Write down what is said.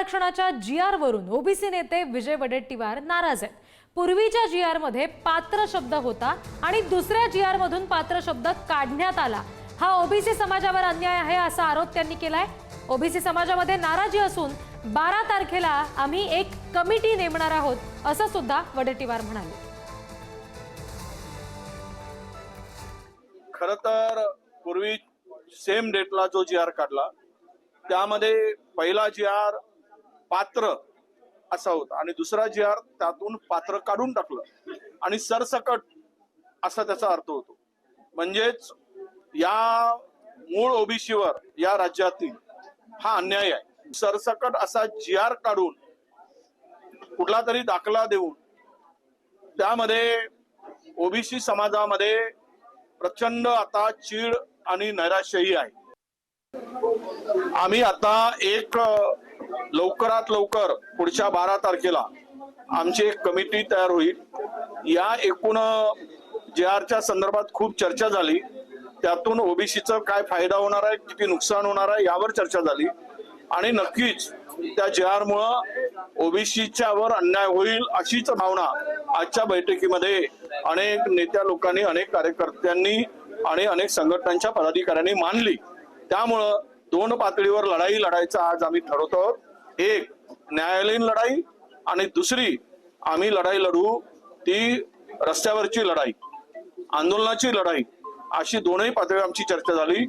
आरक्षणाच्या जी आर वरून ओबीसी नेते विजय वडेट्टीवार नाराज आहेत. पूर्वीच्या जी आरमध्ये पात्र शब्द होता आणि दुसऱ्या जी आर मधून पात्र शब्द काढण्यात आला. हा ओबीसी समाजावर अन्याय आहे असा आरोप त्यांनी केलाय. ओबीसी समाजामध्ये नाराजी असून बारा तारखेला आम्ही एक कमिटी नेमणार आहोत असं सुद्धा वडेट्टीवार म्हणाले. खर तर पूर्वी सेम डेटला जो जी आर काढला त्यामध्ये पहिला जी आर पात्र असा होता. आणि दुसरा जी आर त्यातून पात्र काढून टाकलं. आणि सरसकट असा त्याचा अर्थ होतो. म्हणजेच या मूळ ओबीसीवर या राज्यातील हा अन्याय आहे. सरसकट असा जी आर काढून कुठला तरी दाखला देऊन त्यामध्ये ओबीसी समाजामध्ये प्रचंड आता चीड आणि नैराश्यही आहे. आम्ही आता एक लवकरात लवकर पुढच्या बारा तारखेला आमची एक कमिटी तयार होईल. या एकूण जे आरच्या संदर्भात खूप चर्चा झाली. त्यातून ओबीसीचा काय फायदा होणार आहे किती नुकसान होणार आहे यावर चर्चा झाली. आणि नक्कीच त्या जे आर मुळे ओबीसीच्या वर अन्याय होईल अशीच भावना आजच्या बैठकीमध्ये अनेक नेत्या लोकांनी अनेक कार्यकर्त्यांनी आणि अनेक संघटनांच्या पदाधिकाऱ्यांनी मानली. त्यामुळं दोन पातळीवर लढाई लढायचा आज आम्ही ठरवतो. आहोत एक न्यायालयीन लढाई आणि दुसरी आम्ही लढाई लढू ती रस्त्यावरची लढाई आंदोलनाची लढाई अशी दोनही पातळी आमची चर्चा झाली.